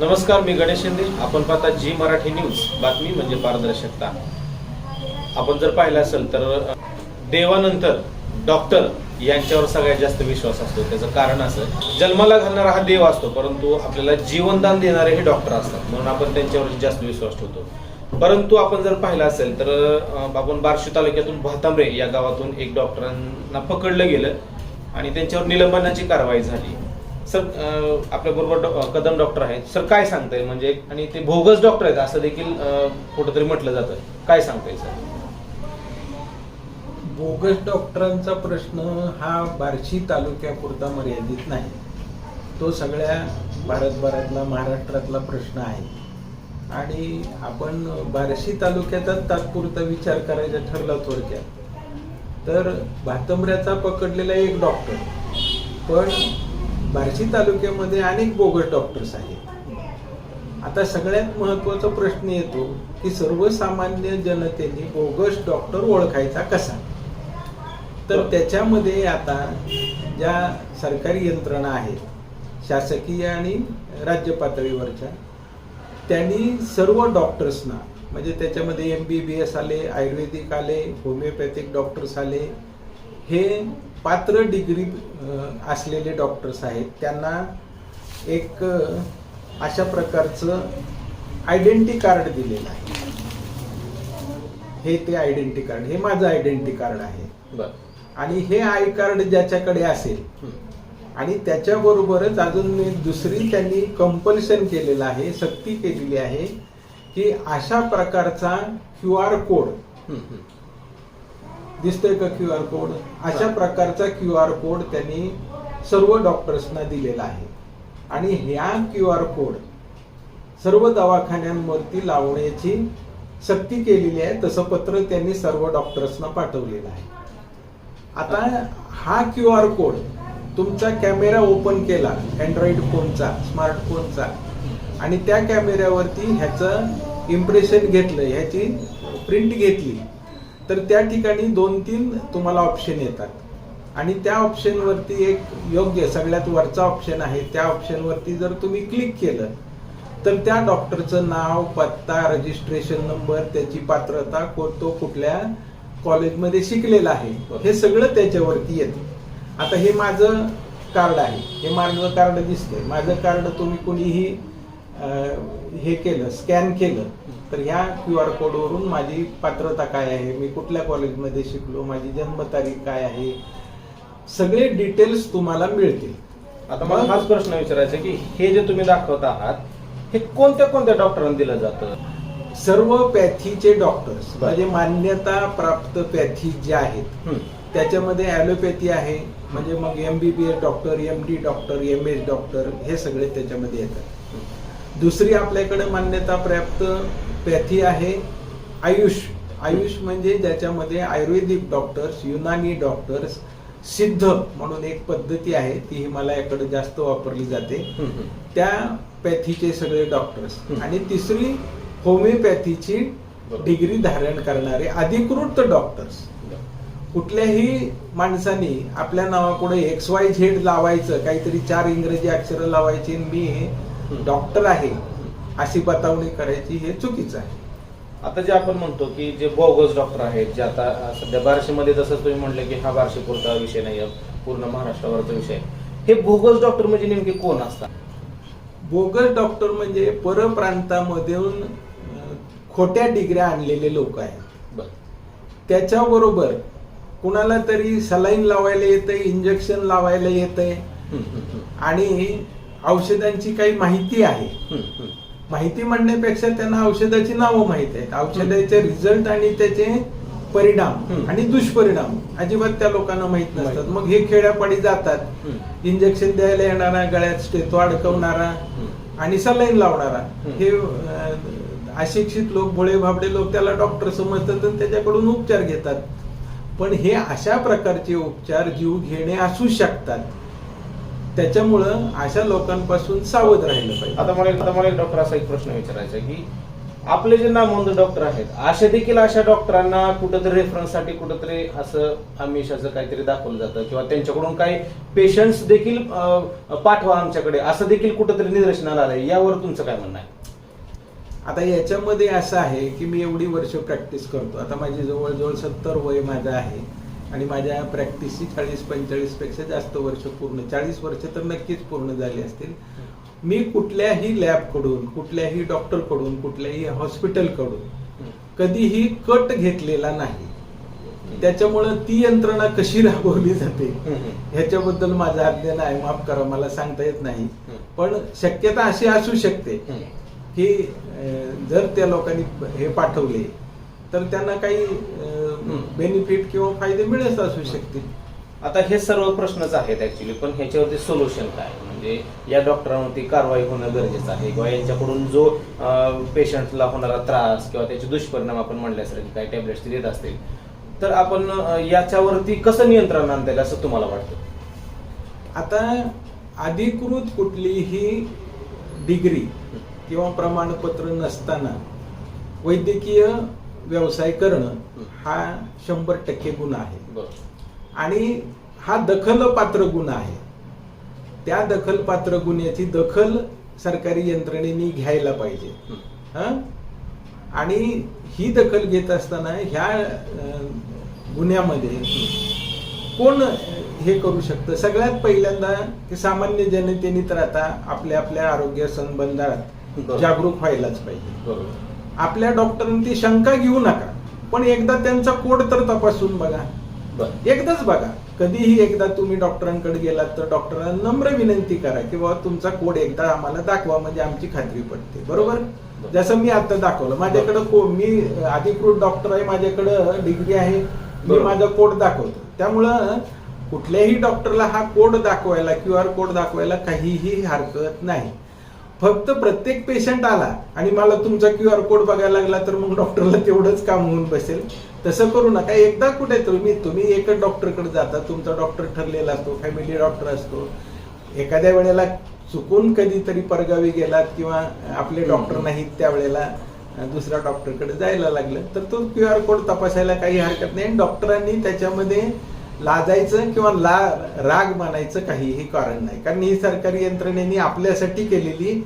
नमस्कार मी गणेश शिंदे. आपण पाहता जी मराठी न्यूज. बातमी म्हणजे पारदर्शकता. आपण जर पाहिलं असेल तर देवानंतर डॉक्टर यांच्यावर सगळ्यात जास्त विश्वास असतो. त्याचं कारण असं जन्माला घालणारा हा देव असतो परंतु आपल्याला जीवनदान देणारे हे डॉक्टर असतात. म्हणून आपण त्यांच्यावर जास्त विश्वास ठेवतो. परंतु आपण जर पाहिलं असेल तर आपण बार्शी तालुक्यातून भातांबरे या गावातून एक डॉक्टरांना पकडलं गेलं आणि त्यांच्यावर निलंबनाची कारवाई झाली. सर आपल्या बरोबर कदम डॉक्टर आहेत. सर काय सांगताय म्हणजे आणि ते भोगस डॉक्टर आहेत असं देखील कुठंतरी म्हटलं जातं. काय सांगताय सर? बोगस डॉक्टरांचा प्रश्न हा बार्शी तालुक्यापुरता मर्यादित नाही. तो सगळ्या भारतभरातला महाराष्ट्रातला प्रश्न आहे. आणि आपण बार्शी तालुक्याचाच तात्पुरता विचार करायचा ठरला थोडक्यात. तर भातंबऱ्याचा पकडलेला एक डॉक्टर. पण बार्शी तालुक्यामध्ये अनेक बोगस डॉक्टर्स आहेत. आता सगळ्यात महत्त्वाचा प्रश्न येतो की सर्वसामान्य जनतेने बोगस डॉक्टर ओळखायचा कसा? तर त्याच्यामध्ये आता ज्या सरकारी यंत्रणा आहेत शासकीय आणि राज्य पातळीवरच्या त्यांनी सर्व डॉक्टर्सना म्हणजे त्याच्यामध्ये एम बी बी एस आले आयुर्वेदिक आले होमिओपॅथिक डॉक्टर्स आले हे पात्र डिग्री असलेले डॉक्टर्स आहेत त्यांना एक अशा प्रकारचं आयडेंटी कार्ड दिलेलं आहे. हे ते आयडेंटी कार्ड हे माझं आयडेंटी कार्ड आहे. आणि हे आय कार्ड ज्याच्याकडे असेल आणि त्याच्याबरोबरच अजून दुसरी त्यांनी कंपल्शन केलेलं आहे सक्ती केलेली आहे की अशा प्रकारचा क्यू आर कोड दिसतोय का क्यू आर कोड? अशा प्रकारचा क्यू आर कोड त्यांनी सर्व डॉक्टर्सना दिलेला आहे. आणि ह्या क्यू आर कोड सर्व दवाखान्यांवरती लावण्याची सक्ती केलेली आहे तसं पत्र त्यांनी सर्व डॉक्टर्सना पाठवलेलं आहे. आता हा क्यू आर कोड तुमचा कॅमेरा ओपन केला अँड्रॉइड फोनचा स्मार्टफोनचा आणि त्या कॅमेऱ्यावरती ह्याचं इम्प्रेशन घेतलं ह्याची प्रिंट घेतली. तर त्या ठिकाणी दोन तीन तुम्हाला ऑप्शन येतात. आणि त्या ऑप्शनवरती एक योग्य सगळ्यात वरचा ऑप्शन आहे त्या ऑप्शनवरती जर तुम्ही क्लिक केलं तर त्या डॉक्टरचं नाव पत्ता रजिस्ट्रेशन नंबर त्याची पात्रता को- तो कुठल्या कॉलेजमध्ये शिकलेला आहे हे सगळं त्याच्यावरती येतं. आता हे माझं कार्ड आहे. हे माझं कार्ड दिसतंय. माझं कार्ड तुम्ही कुणीही हे केलं स्कॅन केलं तर ह्या क्यू आर कोडवरून माझी पात्रता काय आहे? मी कुठल्या कॉलेजमध्ये शिकलो? माझी जन्मतारीख काय आहे? सगळे डिटेल्स तुम्हाला मिळतील. आता मला हाच प्रश्न विचारायचा की हे जे तुम्ही दाखवत आहात हे कोणत्या कोणत्या डॉक्टरांना दिलं जातं? सर्व पॅथीचे डॉक्टर्स. म्हणजे मान्यता प्राप्त पॅथी जे आहेत. त्याच्यामध्ये ॲलोपॅथी आहे म्हणजे मग M B B S doctor M D doctor M S doctor हे सगळे त्याच्यामध्ये येतात. दुसरी आपल्याकडे मान्यता प्राप्त पॅथी आहे आयुष आयुष म्हणजे ज्याच्यामध्ये आयुर्वेदिक डॉक्टर्स युनानी डॉक्टर्स सिद्ध म्हणून एक पद्धती आहे ती हिमालयाकडे जास्त वापरली जाते. त्या पॅथीचे सगळे डॉक्टर्स. आणि तिसरी होमिओपॅथीची. डिग्री धारण करणारे अधिकृत डॉक्टर्स कुठल्याही माणसाने आपल्या नावापुढे एक्स वाय झेड लावायचं काहीतरी चार इंग्रजी अक्षरं लावायची आणि मी डॉक्टर आहे अशी बतावणी करायची हे चुकीचं आहे आता जे आपण म्हणतो की जे बोगस डॉक्टर आहेत जे आता सध्या बार्शीमध्ये जसं तुम्ही म्हटलं की हा बार्शीपुरता विषय नाही पूर्ण महाराष्ट्रावरचा विषय. हे बोगस डॉक्टर म्हणजे नेमके कोण असतात बोगस डॉक्टर म्हणजे परप्रांतामधून खोट्या डिग्र्या आणलेले लोक आहेत बरं. त्याच्याबरोबर कुणाला तरी सलाईन लावायला येतंय इंजेक्शन लावायला हम्म. आणि औषधांची काही माहिती आहे. माहिती म्हणण्यापेक्षा त्यांना औषधाची नावं माहीत आहेत औषधाचे रिझल्ट आणि त्याचे परिणाम. आणि दुष्परिणाम अजिबात त्या लोकांना माहीत नसतात. मग हे खेड्यापाडी जातात. इंजेक्शन द्यायला येणारा गळ्यात स्टेतो अडकवणारा. आणि सलाईन लावणारा. हे अशिक्षित लोक भोळे भाबडे लोक त्याला डॉक्टर समजतात आणि त्याच्याकडून उपचार घेतात पण हे अशा प्रकारचे उपचार जीव घेणे असू शकतात त्याच्यामुळं अशा लोकांपासून सावध राहिलं पाहिजे. आता मला आता मला एक डॉक्टर असा एक प्रश्न विचारायचा आहे की आपले जे नामवंत डॉक्टर आहेत अशा देखील अशा डॉक्टरांना कुठंतरी रेफरन्ससाठी कुठंतरी असं आमिषाचं काहीतरी दाखवलं जातं किंवा त्यांच्याकडून काही पेशंट्स देखील अं, पाठवा आमच्याकडे. असं देखील कुठंतरी निदर्शनाला आलंय. यावर तुमचं काय म्हणणं आहे? आता याच्यामध्ये असं आहे की मी एवढी वर्ष प्रॅक्टिस करतो. आता माझी जवळजवळ सत्तर वय माझं आहे. आणि माझ्या प्रॅक्टिसची चाळीस पंचेचाळीसपेक्षा जास्त वर्ष पूर्ण चाळीस वर्ष तर नक्कीच पूर्ण झाली असतील. मी कुठल्याही लॅबकडून कुठल्याही डॉक्टरकडून कुठल्याही हॉस्पिटलकडून कधीही कट घेतलेला नाही. त्याच्यामुळं ती यंत्रणा कशी राबवली जाते ह्याच्याबद्दल माझं अध्ययन आहे माफ करा मला सांगता येत नाही. पण शक्यता अशी असू शकते की जर त्या लोकांनी हे पाठवले तर त्यांना काही बेनिफिट किंवा फायदे मिळत असू शकतील. आता हे सर्व प्रश्नच आहेत ऍक्च्युली पण ह्याच्यावरती सोल्युशन काय? म्हणजे या डॉक्टरांवरती कारवाई होणं गरजेचं आहे किंवा यांच्याकडून जो पेशंटला होणारा त्रास किंवा त्याचे दुष्परिणाम आपण म्हणल्यासारखे काही टॅबलेट्स देत असतील तर आपण याच्यावरती कसं नियंत्रण आणता येईल असं तुम्हाला वाटतं? आता अधिकृत कुठलीही डिग्री किंवा प्रमाणपत्र नसताना वैद्यकीय व्यवसाय करणं हा. शंभर टक्के गुन्हा आहे. आणि हा दखलपात्र गुन्हा आहे. त्या दखलपात्र गुन्ह्याची दखल सरकारी यंत्रणेने घ्यायला पाहिजे. हं? आणि ही दखल घेत असताना ह्या गुन्ह्यामध्ये कोण हे करू शकतं? सगळ्यात पहिल्यांदा की सामान्य जनतेने तर आता आपल्या आपल्या आरोग्य संबंधात. जागरूक व्हायलाच पाहिजे. बरोबर. आपल्या डॉक्टरांनी ती शंका घेऊ नका. पण एकदा त्यांचा कोड तर तपासून बघा. एकदाच बघा. कधीही एकदा तुम्ही डॉक्टरांकडे गेलात तर डॉक्टरांना नम्र विनंती करा की बाबा तुमचा कोड एकदा आम्हाला दाखवा म्हणजे आमची खात्री पडते बरोबर? जसं मी आता दाखवलं. माझ्याकडे को मी अधिकृत डॉक्टर आहे माझ्याकडं डिग्री आहे मी. माझा कोड दाखवतो. त्यामुळं कुठल्याही डॉक्टरला हा कोड दाखवायला क्यू आर कोड दाखवायला काहीही हरकत नाही. फक्त प्रत्येक पेशंट आला आणि मला तुमचा क्यू आर कोड बघायला लागला तर मग डॉक्टरला तेवढंच काम होऊन बसेल. तसं करू नका. एकदा कुठे तुम्ही तुम्ही एकच डॉक्टरकडे जाता तुमचा डॉक्टर ठरलेला असतो फॅमिली डॉक्टर असतो. एखाद्या वेळेला चुकून कधीतरी परगावी गेलात किंवा आपले डॉक्टर नाहीत त्यावेळेला दुसऱ्या डॉक्टरकडे जायला लागलं तर तो क्यू आर कोड तपासायला काही हरकत नाही. डॉक्टरांनी त्याच्यामध्ये लाजायचं किंवा ला राग मानायचं काहीही कारण नाही. कारण ही सरकारी यंत्रणेने आपल्यासाठी केलेली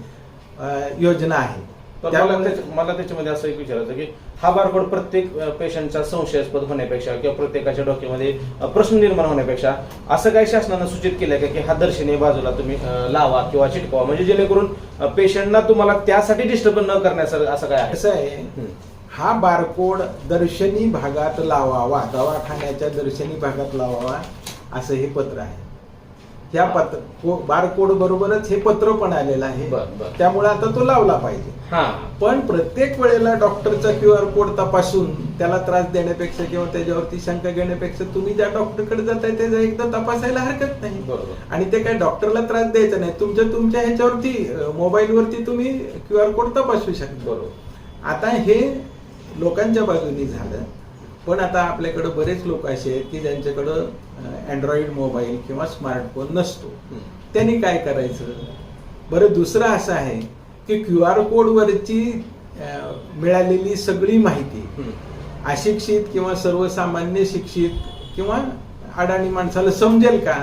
योजना आहे. मला मला त्याच्यामध्ये असं एक विचारायचं की हा बारकोड प्रत्येक पेशंटचा संशयास्पद होण्यापेक्षा किंवा प्रत्येकाच्या डोक्यामध्ये प्रश्न निर्माण होण्यापेक्षा असं काही शासनानं सूचित केलंय का की हा दर्शनी बाजूला तुम्ही लावा किंवा चिटकवा? म्हणजे जेणेकरून पेशंटना तुम्हाला त्यासाठी डिस्टर्ब न करण्याचं असं काय आहे? कसं आहे. हा बारकोड दर्शनी भागात लावावा दवाखान्याच्या दर्शनी भागात लावावा असं हे पत्र आहे. ह्या पत्र बारकोड बरोबरच हे पत्र पण आलेलं आहे. त्यामुळे आता तो लावला पाहिजे. हा. पण प्रत्येक वेळेला डॉक्टरचा क्यू आर कोड तपासून त्याला त्रास देण्यापेक्षा किंवा त्याच्यावरती शंका घेण्यापेक्षा तुम्ही ज्या डॉक्टरकडे जाताय त्याचा एकदा तपासायला हरकत नाही. आणि ते काय डॉक्टरला त्रास द्यायचा नाही. तुमच्या तुमच्या ह्याच्यावरती मोबाईल वरती तुम्ही क्यू आर कोड तपासू शकता. बरोबर. आता हे लोकांच्या बाजूनी झालं पण आता आपल्याकडे बरेच लोक असे आहेत की ज्यांच्याकडं अँड्रॉइड मोबाईल किंवा स्मार्टफोन नसतो. त्यांनी काय करायचं बरं दुसरं असं आहे की क्यू आर कोडवरची मिळालेली सगळी माहिती. अशिक्षित किंवा सर्वसामान्य शिक्षित किंवा अडाणी माणसाला समजेल का.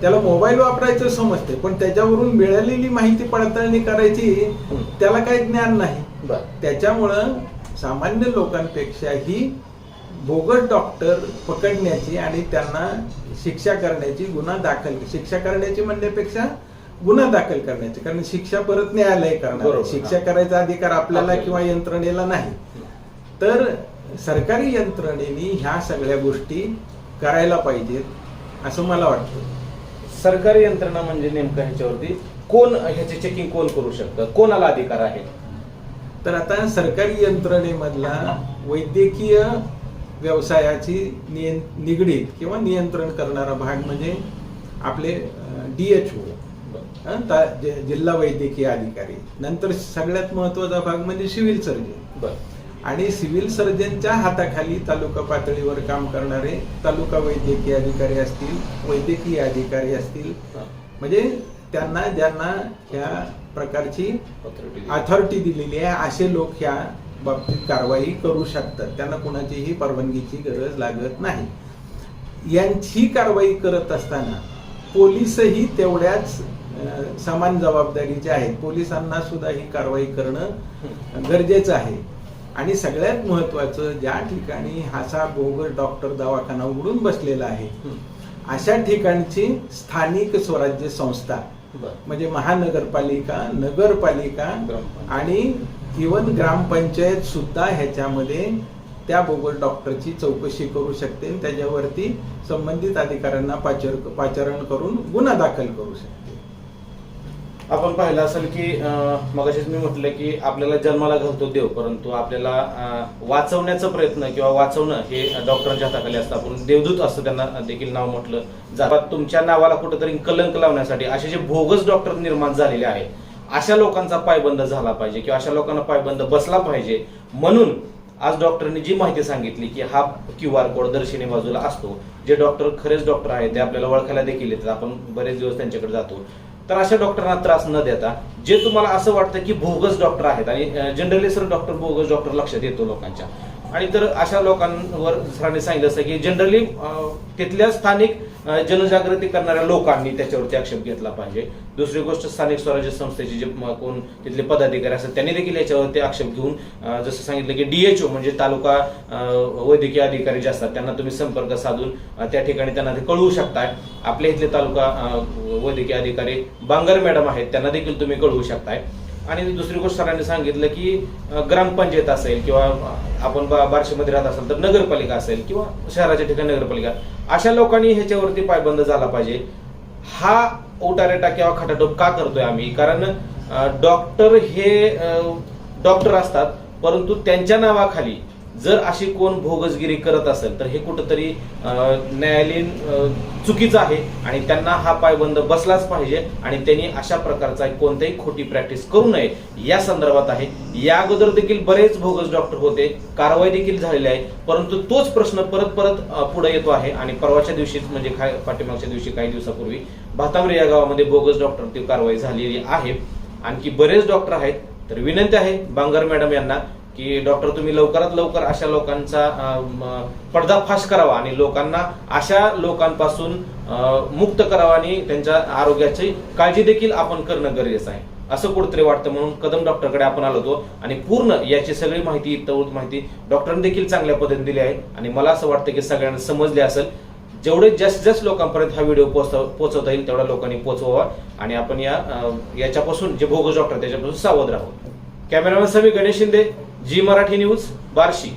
त्याला मोबाईल वापरायचं समजते पण त्याच्यावरून मिळालेली माहिती पडताळणी करायची. त्याला काही ज्ञान नाही त्याच्यामुळं सामान्य लोकांपेक्षाही बोगस डॉक्टर पकडण्याची आणि त्यांना शिक्षा करण्याची गुन्हा दाखल शिक्षा करण्याची म्हणण्यापेक्षा गुन्हा दाखल करण्याची. कारण शिक्षा परत न्यायालय करणार. शिक्षा करायचा अधिकार आपल्याला आपल्याला. किंवा यंत्रणेला नाही. तर सरकारी यंत्रणेने ह्या सगळ्या गोष्टी करायला पाहिजेत असं मला वाटतं. सरकारी यंत्रणा म्हणजे नेमकं ह्याच्यावरती कोण ह्याचे चेकिंग कोण करू शकतं? कोणाला अधिकार आहे? तर आता सरकारी यंत्रणेमधला वैद्यकीय व्यवसायाची नियं निगडीत किंवा नियंत्रण करणारा भाग म्हणजे आपले डी एच ओ. जिल्हा वैद्यकीय अधिकारी. नंतर सगळ्यात महत्त्वाचा भाग म्हणजे सिव्हिल सर्जन. बर. आणि सिव्हिल सर्जनच्या हाताखाली तालुका पातळीवर काम करणारे तालुका वैद्यकीय अधिकारी असतील वैद्यकीय अधिकारी असतील. म्हणजे त्यांना ज्यांना ह्या प्रकारची. अथॉरिटी दिलेली आहे असे लोक ह्या बाबतीत कारवाई करू शकतात त्यांना कुणाचीही परवानगीची गरज लागत नाही यांची कारवाई करत असताना पोलीसही तेवढ्याच समान जबाबदारीचे आहेत पोलिसांना सुद्धा ही कारवाई करणं गरजेचं आहे आणि सगळ्यात महत्वाचं ज्या ठिकाणी हासा बोगस डॉक्टर दवाखाना उघडून बसलेला आहे अशा ठिकाणची स्थानिक स्वराज्य संस्था. म्हणजे महानगरपालिका नगरपालिका. आणि इवन ग्रामपंचायत सुद्धा ह्याच्यामध्ये त्या बोगस डॉक्टरची चौकशी करू शकते. त्याच्यावरती संबंधित अधिकाऱ्यांना पाचर पाचारण करून गुन्हा दाखल करू शकते. आपण पाहिलं असेल की मगाशीच मी म्हटलं की आपल्याला जन्माला घालतो देव परंतु आपल्याला वाचवण्याचा प्रयत्न किंवा वाचवणं हे डॉक्टरांच्या हाताखाली असतं. आपण देवदूत असतं त्यांना देखील नाव म्हटलं जातात तुमच्या नावाला कुठेतरी कलंक लावण्यासाठी असे जे भोगस डॉक्टर निर्माण झालेले आहे अशा लोकांचा पायबंद झाला पाहिजे किंवा अशा लोकांना पायबंद बसला पाहिजे. म्हणून आज डॉक्टरनी जी माहिती सांगितली की हा क्यू आर कोड दर्शनी बाजूला असतो. जे डॉक्टर खरेच डॉक्टर आहेत ते आपल्याला ओळखायला देखील येतात. आपण बरेच दिवस त्यांच्याकडे जातो. तर अशा डॉक्टरांना त्रास न देता जे तुम्हाला असं वाटतं की बोगस डॉक्टर आहेत आणि generally sir doctor bogus doctor लक्षात येतो लोकांच्या. आणि तर अशा लोकांवर सरांनी सांगितलं असतं की जनरली तिथल्या स्थानिक जनजागृती करणाऱ्या लोकांनी त्याच्यावरती आक्षेप घेतला पाहिजे. दुसरी गोष्ट स्थानिक स्वराज्य संस्थेचे जे कोण तिथले पदाधिकारी असतात त्यांनी देखील याच्यावरती आक्षेप घेऊन जसं सांगितलं की डीएचओ म्हणजे तालुका वैद्यकीय अधिकारी जे असतात त्यांना तुम्ही संपर्क साधून त्या ठिकाणी त्यांना ते कळवू शकताय. आपल्या इथले तालुका वैद्यकीय अधिकारी बांगर मॅडम आहेत त्यांना देखील तुम्ही कळवू शकताय. आणि दुसरी गोष्ट सरांनी सांगितलं की ग्रामपंचायत असेल किंवा आपण बा- बार्शीमध्ये राहत असेल तर नगरपालिका असेल किंवा शहराच्या ठिकाणी नगरपालिका अशा लोकांनी ह्याच्यावरती पायबंद झाला पाहिजे. हा उटारेटा किंवा खटाटोप का करतोय आम्ही? कारण डॉक्टर हे डॉक्टर असतात परंतु त्यांच्या नावाखाली जर अशी कोण भोगसगिरी करत असेल तर हे कुठंतरी न्यायालयीन चुकीचं आहे आणि त्यांना हा पायबंद बसलाच पाहिजे आणि त्यांनी अशा प्रकारचा कोणत्याही खोटी प्रॅक्टिस करू नये. या संदर्भात आहे. या अगोदर देखील बरेच भोगस डॉक्टर होते कारवाई देखील झालेली आहे परंतु तोच प्रश्न परत परत पुढे येतो आहे आणि परवाच्या दिवशीच म्हणजे काय पाठीमागच्या दिवशी काही दिवसापूर्वी भातांबरे या गावामध्ये बोगस डॉक्टर ती कारवाई झालेली आहे. आणखी बरेच डॉक्टर आहेत तर विनंती आहे बांगर मॅडम यांना की डॉक्टर तुम्ही लवकरात लवकर अशा लोकांचा पडदाफाश करावा आणि लोकांना अशा लोकांपासून मुक्त करावा आणि त्यांच्या आरोग्याची काळजी देखील आपण करणं गरजेचं आहे. असं कुठेतरी वाटतं म्हणून कदम डॉक्टरकडे आपण आलो होतो आणि पूर्ण याची सगळी माहिती इतवत माहिती डॉक्टरांनी देखील चांगल्या पद्धतीने दिली आहे. आणि मला असं वाटतं की सगळ्यांना समजले असेल जेवढे जास्त जास्त लोकांपर्यंत हा व्हिडिओ पोहोचव पोहोचवता येईल तेवढ्या लोकांनी पोहोचवावा आणि आपण या याच्यापासून जे भोगस डॉक्टर त्याच्यापासून सावध राहू कॅमेरामॅन समी गणेश शिंदे जी मराठी न्यूज बार्शी.